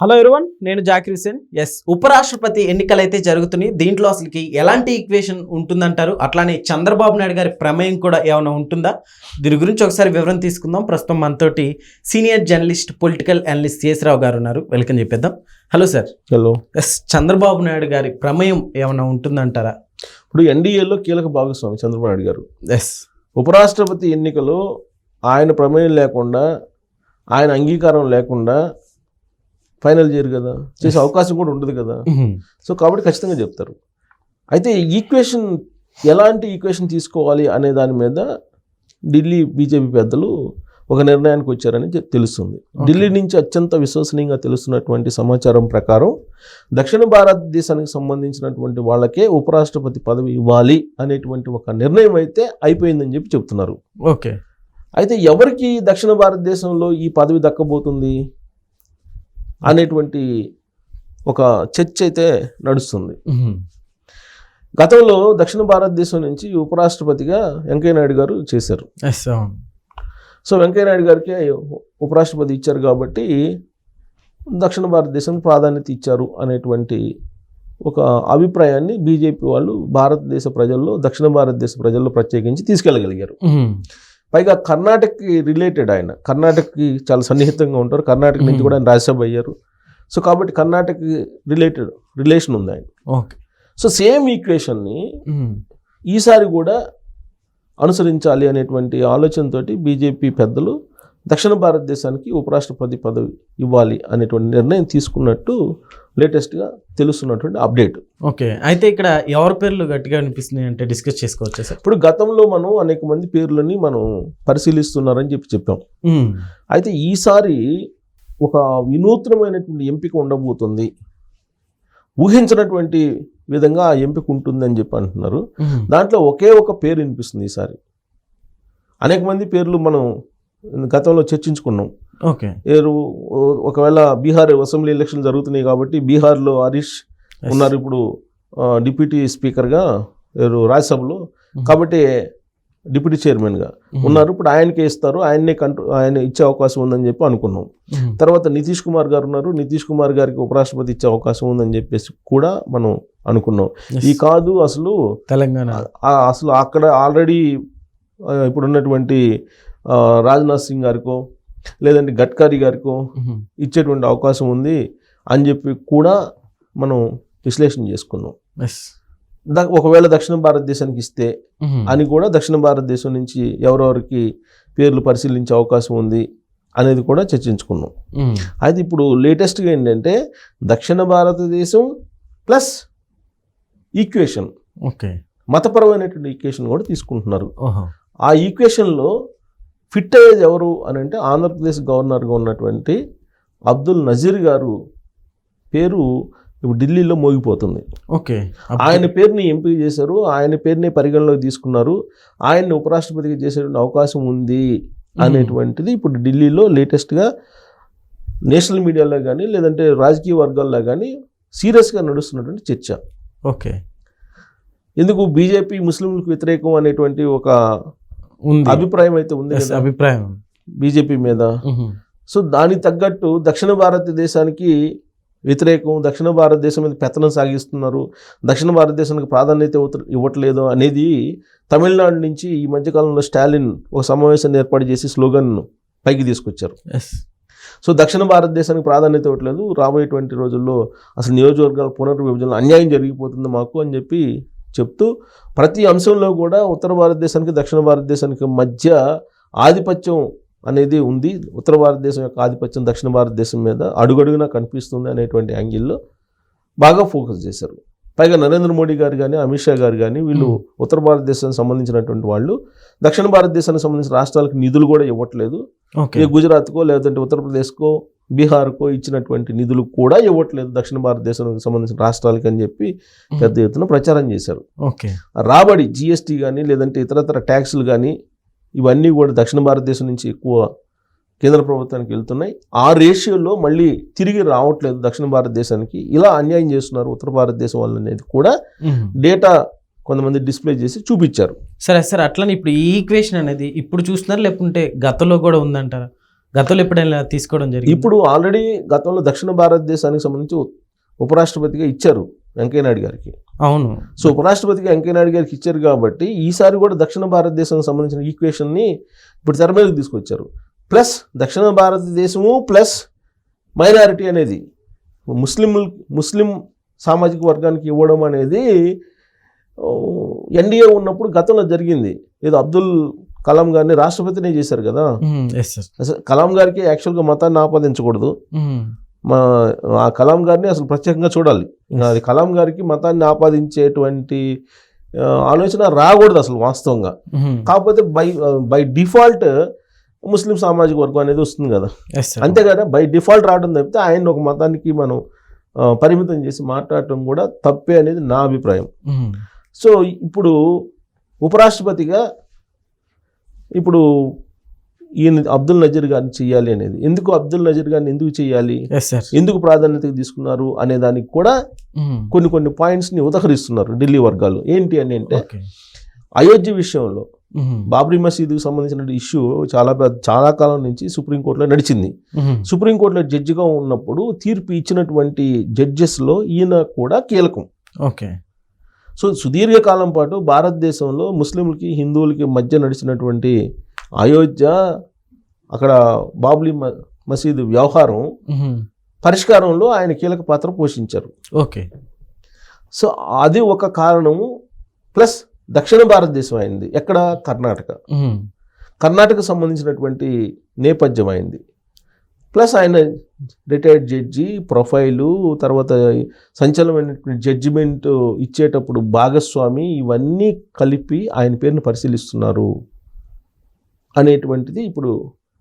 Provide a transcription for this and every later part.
Hello everyone నేను Zakir Hussain yes ఉపరాష్ట్రపతి ఎన్నికలు అయితే జరుగుతున్నాయి దీంట్లో అసలుకి ఎలాంటి ఈక్వేషన్ ఉంటుందంటారు? అట్లానే చంద్రబాబు నాయుడు గారి ప్రమేయం కూడా ఏమైనా ఉంటుందా? దీని గురించి ఒకసారి వివరం తీసుకుందాం. ప్రస్తుతం మనతోటి senior journalist political analyst Rao garu ఉన్నారు. వెల్కమ్ చెప్పేద్దాం. Hello sir hello S Chandrababu Naidu గారి ప్రమేయం ఏమైనా ఉంటుందంటారా? ఇప్పుడు ఎన్డీఏలో కీలక భాగస్వామి చంద్రబాబు నాయుడు గారు. ఎస్ ఉపరాష్ట్రపతి ఎన్నికలో ఆయన ప్రమేయం లేకుండా ఆయన అంగీకారం లేకుండా ఫైనల్ చేయరు కదా. చేసే అవకాశం కూడా ఉండదు కదా. సో కాబట్టి ఖచ్చితంగా చెప్తారు. అయితే ఈక్వేషన్ ఎలాంటి ఈక్వేషన్ తీసుకోవాలి అనే దాని మీద ఢిల్లీ బీజేపీ పెద్దలు ఒక నిర్ణయానికి వచ్చారని తెలుస్తుంది. ఢిల్లీ నుంచి అత్యంత విశ్వసనీయంగా తెలుస్తున్నటువంటి సమాచారం ప్రకారం దక్షిణ భారతదేశానికి సంబంధించినటువంటి వాళ్ళకే ఉపరాష్ట్రపతి పదవి ఇవ్వాలి అనేటువంటి ఒక నిర్ణయం అయితే అయిపోయిందని చెప్పి చెప్తున్నారు. ఓకే. అయితే ఎవరికి దక్షిణ భారతదేశంలో ఈ పదవి దక్కబోతుంది? అనేటువంటి ఒక చర్చ అయితే నడుస్తుంది. గతంలో దక్షిణ భారతదేశం నుంచి ఉపరాష్ట్రపతిగా వెంకయ్యనాయుడు గారు చేశారు. సో వెంకయ్యనాయుడు గారికి ఉపరాష్ట్రపతి ఇచ్చారు కాబట్టి దక్షిణ భారతదేశం ప్రాధాన్యత ఇచ్చారు అనేటువంటి ఒక అభిప్రాయాన్ని బీజేపీ వాళ్ళు భారతదేశ ప్రజల్లో దక్షిణ భారతదేశ ప్రజల్లో ప్రత్యేకించి తీసుకెళ్ళగలిగారు. పైగా కర్ణాటకకి రిలేటెడ్ ఆయన. కర్ణాటకకి చాలా సన్నిహితంగా ఉంటారు. కర్ణాటక నుంచి. కూడా ఆయన రాజ్యసభ అయ్యారు. సో కాబట్టి కర్ణాటకకి రిలేటెడ్ రిలేషన్ ఉంది ఆయన. ఓకే. సో సేమ్ ఈక్వేషన్ని ఈసారి కూడా అనుసరించాలి అనేటువంటి ఆలోచనతోటి బీజేపీ పెద్దలు దక్షిణ భారతదేశానికి ఉపరాష్ట్రపతి పదవి ఇవ్వాలి అనేటువంటి నిర్ణయం తీసుకున్నట్టు లేటెస్ట్గా తెలుస్తున్నటువంటి అప్డేట్. ఓకే. అయితే ఇక్కడ ఎవరి పేర్లు గట్టిగా అనిపిస్తున్నాయి అంటే డిస్కస్ చేసుకోవచ్చా సార్? ఇప్పుడు గతంలో మనం అనేక మంది పేర్లని మనం పరిశీలిస్తున్నారని చెప్పి చెప్పాం. అయితే ఈసారి ఒక వినూత్నమైనటువంటి ఎంపిక ఉండబోతుంది. ఊహించినటువంటి విధంగా ఆ ఎంపిక ఉంటుందని చెప్పి అంటున్నారు. దాంట్లో ఒకే ఒక పేరు వినిపిస్తుంది ఈసారి. అనేక మంది పేర్లు మనం గతంలో చర్చించుకున్నాం. ఓకే. ఏరు ఒకవేళ బీహార్ అసెంబ్లీ ఎలక్షన్ జరుగుతున్నాయి కాబట్టి బీహార్లో హరీష్ ఉన్నారు ఇప్పుడు డిప్యూటీ స్పీకర్గా రాజ్యసభలో. కాబట్టి డిప్యూటీ చైర్మన్గా ఉన్నారు. ఇప్పుడు ఆయనకే ఇస్తారు. ఆయన్నే కంట్రో ఆయన ఇచ్చే అవకాశం ఉందని చెప్పి అనుకున్నాం. తర్వాత నితీష్ కుమార్ గారు ఉన్నారు. నితీష్ కుమార్ గారికి ఉపరాష్ట్రపతి ఇచ్చే అవకాశం ఉందని చెప్పేసి కూడా మనం అనుకున్నాం. ఈ కాదు అసలు తెలంగాణ. అసలు అక్కడ ఆల్రెడీ ఇప్పుడు ఉన్నటువంటి ఆ, రాజ్నాథ్ సింగ్ గారికో లేదంటే గడ్కరీ గారికో ఇచ్చేటువంటి అవకాశం ఉంది అని చెప్పి కూడా మనం విశ్లేషణ చేసుకున్నాం. ఒకవేళ దక్షిణ భారతదేశానికి ఇస్తే అని కూడా దక్షిణ భారతదేశం నుంచి ఎవరెవరికి పేర్లు పరిశీలించే అవకాశం ఉంది అనేది కూడా చర్చించుకున్నాం. అయితే ఇప్పుడు లేటెస్ట్గా ఏంటంటే దక్షిణ భారతదేశం ప్లస్ ఈక్వేషన్. ఓకే. మతపరమైనటువంటి ఈక్వేషన్ కూడా తీసుకుంటున్నారు. ఆ ఈక్వేషన్లో ఫిట్ అయ్యేది ఎవరు అని అంటే ఆంధ్రప్రదేశ్ గవర్నర్గా ఉన్నటువంటి అబ్దుల్ నజీర్ గారు పేరు ఇప్పుడు ఢిల్లీలో మోగిపోతుంది. ఓకే. ఆయన పేరుని ఎంపిక చేశారు ఆయన పేరుని పరిగణలోకి తీసుకున్నారు ఆయన్ని ఉపరాష్ట్రపతిగా చేసేటువంటి అవకాశం ఉంది అనేటువంటిది ఇప్పుడు ఢిల్లీలో లేటెస్ట్గా నేషనల్ మీడియాలో కానీ లేదంటే రాజకీయ వర్గాల్లో కానీ సీరియస్గా నడుస్తున్నటువంటి చర్చ. ఓకే. ఎందుకు బీజేపీ ముస్లింలకు వ్యతిరేకం అనేటువంటి ఒక అభిప్రాయం అయితే ఉంది అభిప్రాయం. బీజేపీ మీద. సో దానికి తగ్గట్టు దక్షిణ భారతదేశానికి వ్యతిరేకం దక్షిణ భారతదేశం మీద పెత్తనం సాగిస్తున్నారు. దక్షిణ భారతదేశానికి ప్రాధాన్యత ఇవ్వట్లేదు అనేది తమిళనాడు నుంచి ఈ మధ్యకాలంలో స్టాలిన్ ఒక సమావేశాన్ని ఏర్పాటు చేసి స్లోగన్ పైకి తీసుకొచ్చారు. సో దక్షిణ భారతదేశానికి ప్రాధాన్యత ఇవ్వట్లేదు. రాబోయేటువంటి రోజుల్లో అసలు నియోజకవర్గాల పునర్విభజనలో అన్యాయం జరిగిపోతుంది మాకు అని చెప్పి చెప్తూ ప్రతి అంశంలో కూడా ఉత్తర భారతదేశానికి దక్షిణ భారతదేశానికి మధ్య ఆధిపత్యం అనేది ఉంది. ఉత్తర భారతదేశం యొక్క ఆధిపత్యం దక్షిణ భారతదేశం మీద అడుగడుగునా కనిపిస్తుంది అనేటువంటి యాంగిల్లో బాగా ఫోకస్ చేశారు. పైగా నరేంద్ర మోడీ గారు కానీ అమిత్ షా గారు కానీ వీళ్ళు. ఉత్తర భారతదేశానికి సంబంధించినటువంటి వాళ్ళు. దక్షిణ భారతదేశానికి సంబంధించిన రాష్ట్రాలకు నిధులు కూడా ఇవ్వట్లేదు. గుజరాత్కో లేదంటే ఉత్తరప్రదేశ్కో బీహార్కో ఇచ్చినటువంటి నిధులు కూడా ఇవ్వట్లేదు దక్షిణ భారతదేశానికి సంబంధించిన రాష్ట్రాలకి అని చెప్పి పెద్ద ఎత్తున ప్రచారం చేశారు. ఓకే. రాబడి జిఎస్టీ కానీ లేదంటే ఇతరతర ట్యాక్సులు కానీ ఇవన్నీ కూడా దక్షిణ భారతదేశం నుంచి ఎక్కువ కేంద్ర ప్రభుత్వానికి వెళ్తున్నాయి. ఆ రేషియోలో మళ్ళీ తిరిగి రావట్లేదు దక్షిణ భారతదేశానికి. ఇలా అన్యాయం చేస్తున్నారు ఉత్తర భారతదేశం వాళ్ళు అనేది కూడా డేటా కొంతమంది డిస్ప్లే చేసి చూపించారు. సరే సరే అట్లనే ఇప్పుడు ఈ ఈక్వేషన్ అనేది ఇప్పుడు చూస్తున్నారు లేకుంటే గతంలో కూడా ఉందంటారా? గతంలో ఎప్పుడైనా తీసుకోవడం జరిగింది? ఇప్పుడు ఆల్రెడీ గతంలో దక్షిణ భారతదేశానికి సంబంధించి ఉపరాష్ట్రపతిగా ఇచ్చారు వెంకయ్యనాయుడు గారికి. అవును. సో ఉపరాష్ట్రపతిగా వెంకయ్యనాయుడు గారికి ఇచ్చారు కాబట్టి ఈసారి కూడా దక్షిణ భారతదేశానికి సంబంధించిన ఈక్వేషన్ని ఇప్పుడు తెర మీదకి తీసుకొచ్చారు. ప్లస్ దక్షిణ భారతదేశము ప్లస్ మైనారిటీ అనేది ముస్లిం ముస్లిం సామాజిక వర్గానికి ఇవ్వడం అనేది ఎన్డీఏ ఉన్నప్పుడు గతంలో జరిగింది. ఏదో అబ్దుల్ కలాం గారిని రాష్ట్రపతినే చేశారు కదా? అసలు కలాం గారికి యాక్చువల్గా మతాన్ని ఆపాదించకూడదు. మా ఆ కలాం గారిని అసలు ప్రత్యేకంగా చూడాలి. అది కలాం గారికి మతాన్ని ఆపాదించేటువంటి ఆలోచన రాకూడదు అసలు వాస్తవంగా. కాకపోతే బై బై డిఫాల్ట్ ముస్లిం సామాజిక వర్గం అనేది వస్తుంది కదా. ఎస్ సార్ అంతే కదా బై డిఫాల్ట్ రావడం తప్పితే ఆయన ఒక మతానికి మనం పరిమితం చేసి మాట్లాడటం కూడా తప్పే అనేది నా అభిప్రాయం. సో ఇప్పుడు ఉపరాష్ట్రపతిగా ఇప్పుడు ఈయన అబ్దుల్ నజీర్ గారిని చేయాలి అనేది. ఎందుకు అబ్దుల్ నజీర్ గారిని ఎందుకు చేయాలి? ఎందుకు ప్రాధాన్యత తీసుకున్నారు అనే దానికి కూడా కొన్ని కొన్ని పాయింట్స్ని ఉదహరిస్తున్నారు ఢిల్లీ వర్గాలు. ఏంటి అని అంటే అయోధ్య విషయంలో బాబ్రీ మసీదుకు సంబంధించిన ఇష్యూ చాలా పెద్ద చాలా కాలం నుంచి సుప్రీంకోర్టులో నడిచింది. సుప్రీంకోర్టులో జడ్జిగా ఉన్నప్పుడు తీర్పు ఇచ్చినటువంటి జడ్జెస్లో ఈయన కూడా కీలకం. ఓకే సో సుదీర్ఘకాలం పాటు భారతదేశంలో ముస్లింలకి హిందువులకి మధ్య నడిచినటువంటి అయోధ్య అక్కడ బాబ్లీ మ మసీదు వ్యవహారం పరిష్కారంలో ఆయన కీలక పాత్ర పోషించారు. ఓకే. సో అది ఒక కారణము ప్లస్ దక్షిణ భారతదేశం అయింది. ఎక్కడ? కర్ణాటక. కర్ణాటక సంబంధించినటువంటి నేపథ్యం అయింది. ప్లస్ ఆయన రిటైర్డ్ జడ్జి ప్రొఫైలు తర్వాత సంచలనమైనటువంటి జడ్జిమెంట్ ఇచ్చేటప్పుడు భాగస్వామి ఇవన్నీ కలిపి ఆయన పేరును పరిశీలిస్తున్నారు అనేటువంటిది ఇప్పుడు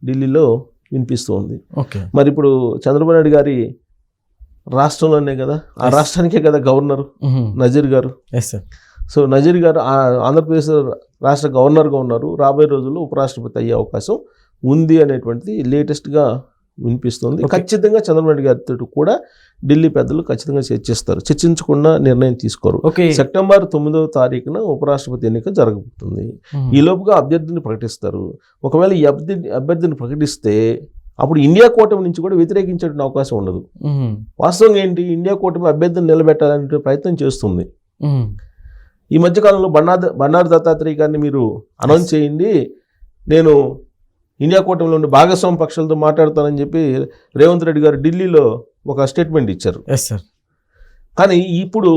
ఢిల్లీలో వినిపిస్తోంది ఓకే. మరి ఇప్పుడు చంద్రబాబు నాయుడు గారి రాష్ట్రంలోనే కదా? ఆ. రాష్ట్రానికే కదా గవర్నర్ నజీర్ గారు? ఎస్ సార్ సో నజీర్ గారు ఆ ఆంధ్రప్రదేశ్ రాష్ట్ర గవర్నర్గా ఉన్నారు. రాబోయే రోజుల్లో ఉపరాష్ట్రపతి అయ్యే అవకాశం ఉంది అనేటువంటిది లేటెస్ట్గా వినిపిస్తుంది. ఖచ్చితంగా చంద్రబాబు నాయుడు గారితో కూడా ఢిల్లీ పెద్దలు ఖచ్చితంగా చర్చిస్తారు. చర్చించకుండా నిర్ణయం తీసుకోరు. సెప్టెంబర్ తొమ్మిదవ తారీఖున ఉపరాష్ట్రపతి ఎన్నిక జరగబోతుంది. ఈ లోపుగా అభ్యర్థిని ప్రకటిస్తారు. ఒకవేళ ఈ అభ్యర్థి అభ్యర్థిని ప్రకటిస్తే అప్పుడు ఇండియా కూటమి నుంచి కూడా వ్యతిరేకించే అవకాశం ఉండదు. వాస్తవంగా ఏంటి? ఇండియా కూటమి అభ్యర్థిని నిలబెట్టాలనే ప్రయత్నం చేస్తుంది. ఈ మధ్యకాలంలో బండారు బండారు దత్తాత్రేయ గారిని మీరు అనౌన్స్ చేయండి. నేను ఇండియా కూటమిలో ఉండే భాగస్వామి పక్షాలతో మాట్లాడతానని చెప్పి రేవంత్ రెడ్డి గారు ఢిల్లీలో ఒక స్టేట్మెంట్ ఇచ్చారు. ఎస్ సార్ కానీ ఇప్పుడు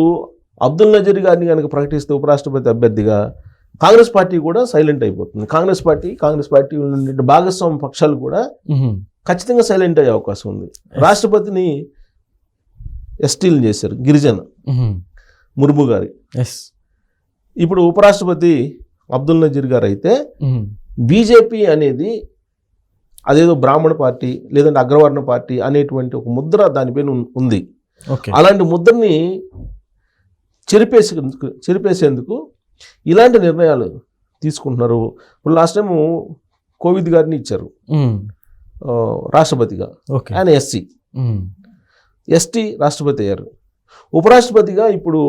అబ్దుల్ నజీర్ గారిని కనుక ప్రకటిస్తే ఉపరాష్ట్రపతి అభ్యర్థిగా కాంగ్రెస్ పార్టీ కూడా సైలెంట్ అయిపోతుంది. కాంగ్రెస్ పార్టీ కాంగ్రెస్ పార్టీ ఉండే భాగస్వామి పక్షాలు కూడా ఖచ్చితంగా సైలెంట్ అయ్యే అవకాశం ఉంది. రాష్ట్రపతిని ఎస్టీలు చేశారు గిరిజన ముర్ము గారి. ఎస్ ఇప్పుడు ఉపరాష్ట్రపతి అబ్దుల్ నజీర్ గారు అయితే బీజేపీ అనేది అదేదో బ్రాహ్మణ పార్టీ లేదంటే అగ్రవర్ణ పార్టీ అనేటువంటి ఒక ముద్ర దానిపైన ఉంది. అలాంటి ముద్రని చెరిపేసేందుకు చెరిపేసేందుకు ఇలాంటి నిర్ణయాలు తీసుకుంటున్నారు. ఇప్పుడు లాస్ట్ టైం కోవిద్ గారిని ఇచ్చారు. రాష్ట్రపతిగా. ఓకే. ఆయన ఎస్సీ. ఎస్టీ రాష్ట్రపతి అయ్యారు. ఉపరాష్ట్రపతిగా ఇప్పుడు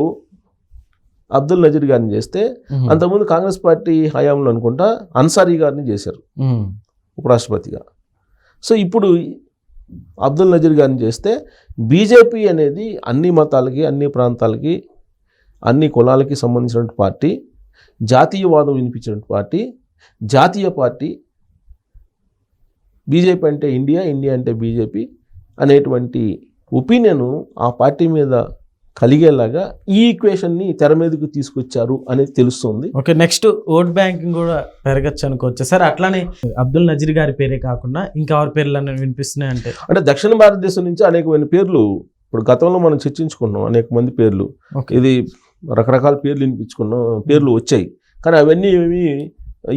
అబ్దుల్ నజీర్ గారిని చేస్తే అంతకుముందు కాంగ్రెస్ పార్టీ హయాంలో అనుకుంటా అన్సారీ గారిని చేశారు. ఉపరాష్ట్రపతిగా. సో ఇప్పుడు అబ్దుల్ నజీర్ గారిని చేస్తే బీజేపీ అనేది అన్ని మతాలకి అన్ని ప్రాంతాలకి అన్ని కులాలకి సంబంధించినటువంటి పార్టీ జాతీయవాదం వినిపించినటువంటి పార్టీ జాతీయ పార్టీ బీజేపీ అంటే ఇండియా ఇండియా అంటే బీజేపీ అనేటువంటి ఒపీనియను ఆ పార్టీ మీద కలిగేలాగా ఈ ఈక్వేషన్ని తెర మీదకు తీసుకొచ్చారు అనేది తెలుస్తుంది. ఓకే నెక్స్ట్ ఓట్ బ్యాంకింగ్ కూడా పెరగచ్చు అనుకోవచ్చు. సార్ అట్లానే అబ్దుల్ నజీర్ గారి పేరే కాకుండా ఇంకా ఎవరి పేర్లు అనేవి వినిపిస్తున్నాయి అంటే? అంటే దక్షిణ భారతదేశం నుంచి అనేకమైన పేర్లు ఇప్పుడు గతంలో మనం చర్చించుకున్నాం అనేక మంది పేర్లు. ఇది రకరకాల పేర్లు వినిపించుకున్నాం పేర్లు వచ్చాయి. కానీ అవన్నీ ఏమి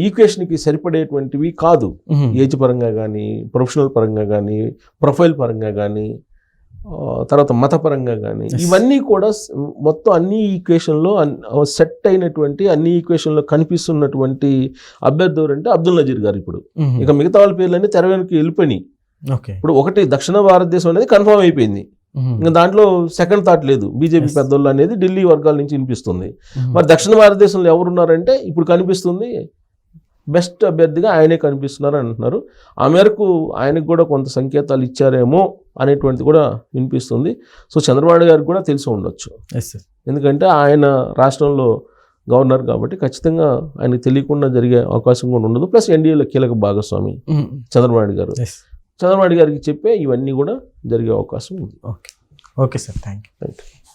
ఈక్వేషన్కి సరిపడేటువంటివి కాదు. ఏజ్ పరంగా కానీ ప్రొఫెషనల్ పరంగా కానీ ప్రొఫైల్ పరంగా కానీ తర్వాత మతపరంగా కానీ. ఇవన్నీ కూడా మొత్తం అన్ని ఈక్వేషన్లో సెట్ అయినటువంటి అన్ని ఈక్వేషన్లో కనిపిస్తున్నటువంటి అభ్యర్థి ఎవరంటే అబ్దుల్ నజీర్ గారు ఇప్పుడు. ఇక మిగతా వాళ్ళ పేర్లన్నీ తెర వెనక్కి వెళ్ళిపోయినాయి. ఇప్పుడు ఒకటి దక్షిణ భారతదేశం అనేది కన్ఫర్మ్ అయిపోయింది. ఇంకా దాంట్లో సెకండ్ థాట్ లేదు. బీజేపీ. పెద్దోళ్ళు అనేది ఢిల్లీ వర్గాల నుంచి వినిపిస్తుంది. మరి దక్షిణ భారతదేశంలో ఎవరున్నారంటే ఇప్పుడు కనిపిస్తుంది బెస్ట్ అభ్యర్థిగా ఆయనే కనిపిస్తున్నారు అంటున్నారు. ఆ మేరకు ఆయనకు కూడా కొంత సంకేతాలు ఇచ్చారేమో అనేటువంటిది కూడా వినిపిస్తుంది. సో చంద్రబాబు గారికి కూడా తెలిసి ఉండొచ్చు. ఎస్ సార్ ఎందుకంటే ఆయన రాష్ట్రంలో గవర్నర్ కాబట్టి ఖచ్చితంగా ఆయనకు తెలియకుండా జరిగే అవకాశం కూడా ఉండదు. ప్లస్ ఎన్డీఏలో కీలక భాగస్వామి చంద్రబాబు నాయుడు గారు. చంద్రబాబు గారికి చెప్పే ఇవన్నీ కూడా జరిగే అవకాశం ఉంది. Okay okay sir thank you thank you